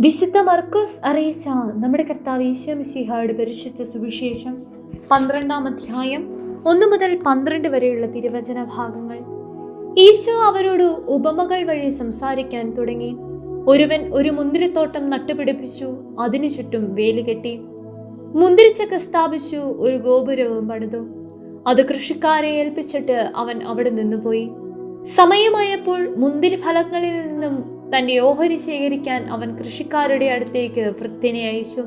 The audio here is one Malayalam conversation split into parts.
വിശുദ്ധ മർക്കോസ് അറിയിച്ച നമ്മുടെ കർത്താവ് ഈശോമിശിഹായുടെ പരിശുദ്ധ സുവിശേഷം പന്ത്രണ്ടാം അധ്യായം ഒന്നു മുതൽ പന്ത്രണ്ട് വരെയുള്ള തിരുവചന ഭാഗങ്ങൾ. ഈശോ അവരോട് ഉപമകൾ വഴി സംസാരിക്കാൻ തുടങ്ങി. ഒരുവൻ ഒരു മുന്തിരിത്തോട്ടം നട്ടുപിടിപ്പിച്ചു അതിനു ചുറ്റും വേലുകെട്ടി മുന്തിരിച്ചക്ക സ്ഥാപിച്ചു ഒരു ഗോപുരവും പണിതു. അത് കൃഷിക്കാരെ ഏൽപ്പിച്ചിട്ട് അവൻ അവിടെ നിന്നുപോയി. സമയമായപ്പോൾ മുന്തിരി ഫലങ്ങളിൽ നിന്നും തന്റെ ഓഹരി ശേഖരിക്കാൻ അവൻ കൃഷിക്കാരുടെ അടുത്തേക്ക് വൃത്തിനെ അയച്ചു.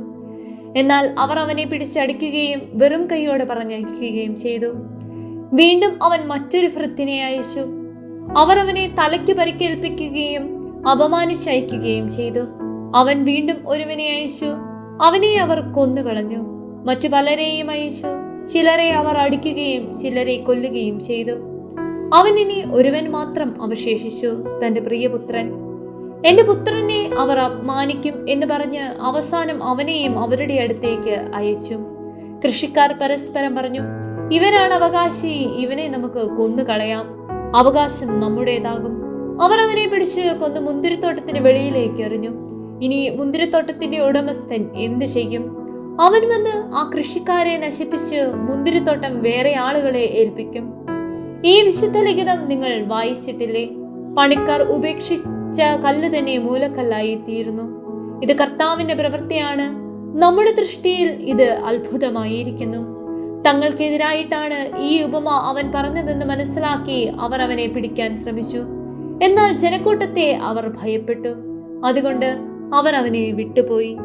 എന്നാൽ അവർ അവനെ പിടിച്ചടിക്കുകയും വെറും കൈയോടെ പറഞ്ഞയക്കുകയും ചെയ്തു. വീണ്ടും അവൻ മറ്റൊരു ഭൃത്തിനെ അയച്ചു. അവർ അവനെ തലയ്ക്ക് പരിക്കേൽപ്പിക്കുകയും അപമാനിച്ചയക്കുകയും ചെയ്തു. അവൻ വീണ്ടും ഒരുവനെ അയച്ചു. അവനെ അവർ കൊന്നുകളഞ്ഞു. മറ്റു പലരെയും അയച്ചു. ചിലരെ അവർ അടിക്കുകയും ചിലരെ കൊല്ലുകയും ചെയ്തു. അവൻ ഇനി ഒരുവൻ മാത്രം അവശേഷിച്ചു തന്റെ പ്രിയപുത്രൻ. എന്റെ പുത്രനെ അവർ അപമാനിക്കും എന്ന് പറഞ്ഞ് അവസാനം അവനെയും അവരുടെ അടുത്തേക്ക് അയച്ചു. കൃഷിക്കാർ പരസ്പരം പറഞ്ഞു ഇവനാണ് അവകാശി ഇവനെ നമുക്ക് കൊന്നുകളയാം അവകാശം നമ്മുടേതാകും. അവർ അവനെ പിടിച്ച് കൊന്ന് മുന്തിരിത്തോട്ടത്തിന് വെളിയിലേക്ക് എറിഞ്ഞു. ഇനി മുന്തിരിത്തോട്ടത്തിന്റെ ഉടമസ്ഥൻ എന്തു ചെയ്യും? അവൻ വന്ന് ആ കൃഷിക്കാരെ നശിപ്പിച്ച് മുന്തിരിത്തോട്ടം വേറെ ആളുകളെ ഏൽപ്പിക്കും. ഈ വിശുദ്ധ ലിഖിതം നിങ്ങൾ വായിച്ചിട്ടില്ലേ? പണിക്കാർ ഉപേക്ഷിച്ച കല്ല് തന്നെ മൂലക്കല്ലായി തീരുന്നു. ഇത് കർത്താവിന്റെ പ്രവൃത്തിയാണ്. നമ്മുടെ ദൃഷ്ടിയിൽ ഇത് അത്ഭുതമായിരിക്കുന്നു. തങ്ങൾക്കെതിരായിട്ടാണ് ഈ ഉപമ അവൻ പറഞ്ഞതെന്ന് മനസ്സിലാക്കി അവർ അവനെ പിടിക്കാൻ ശ്രമിച്ചു. എന്നാൽ ജനക്കൂട്ടത്തെ അവർ ഭയപ്പെട്ടു. അതുകൊണ്ട് അവർ അവനെ വിട്ടുപോയി.